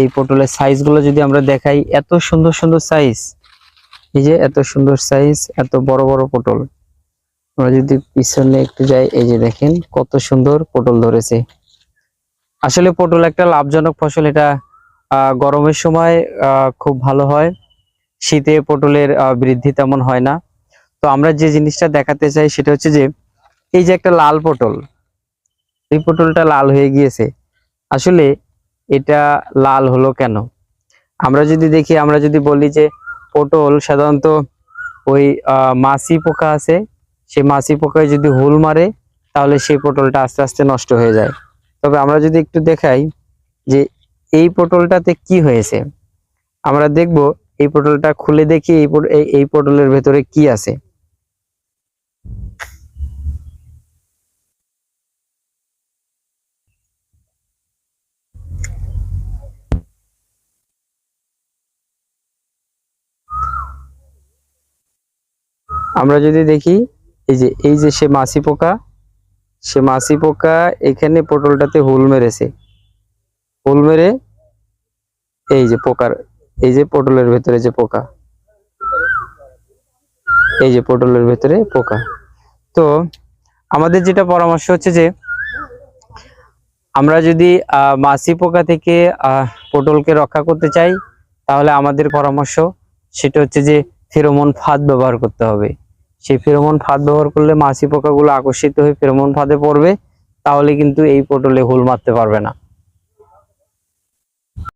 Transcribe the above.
এই পটলের সাইজগুলো যদি আমরা দেখাই, এত সুন্দর সুন্দর সাইজ এই যে এত সুন্দর সাইজ এত বড় বড় পটল। আমরা যদি পিছনে একটু যাই, এই যে দেখেন কত সুন্দর পটল ধরেছে। আসলে পটল একটা লাভজনক ফসল, এটা গরমের সময় খুব ভালো হয়। শীতে পটলের বৃদ্ধি তেমন হয় না। তো আমরা যে জিনিসটা দেখাতে চাই, সেটা হচ্ছে যে, এই যে একটা লাল পটল, এই পটলটা লাল হয়ে গিয়েছে। আসলে এটা লাল হলো কেন? আমরা যদি দেখি, আমরা যদি বলি যে পটল সাধারণত ওই মাছি পোকা আছে, সেই মাছি পোকায় যদি হুল মারে, তাহলে সেই পটলটা আস্তে আস্তে নষ্ট হয়ে যায়। তবে আমরা যদি একটু দেখাই যে এই পটলটাতে কি হয়েছে, আমরা দেখব এই পটলটা খুলে দেখি এই- এই পটলের ভেতরে কি আছে। আমরা যদি দেখি, এই যে এই যে সে মাছি পোকা, সে মাছি পোকা এখানে পটলটাতে হুল মেরেছে। হুল মেরে এই যে পোকার, এই যে পটলের ভেতরে যে পোকা, এই যে পটলের ভেতরে পোকা। তো আমাদের যেটা পরামর্শ হচ্ছে যে, আমরা যদি মাছি পোকা থেকে পটলকে রক্ষা করতে চাই, তাহলে আমাদের পরামর্শ সেটা হচ্ছে যে ফেরোমন ফাঁদ ব্যবহার করতে হবে। সেই ফেরোমন ফাঁদ ব্যবহার করলে মাছি পোকাগুলো আকর্ষিত হয়ে ফেরোমন ফাঁদে পড়বে, তাহলে কিন্তু এই পটলে হুল মারতে পারবে না।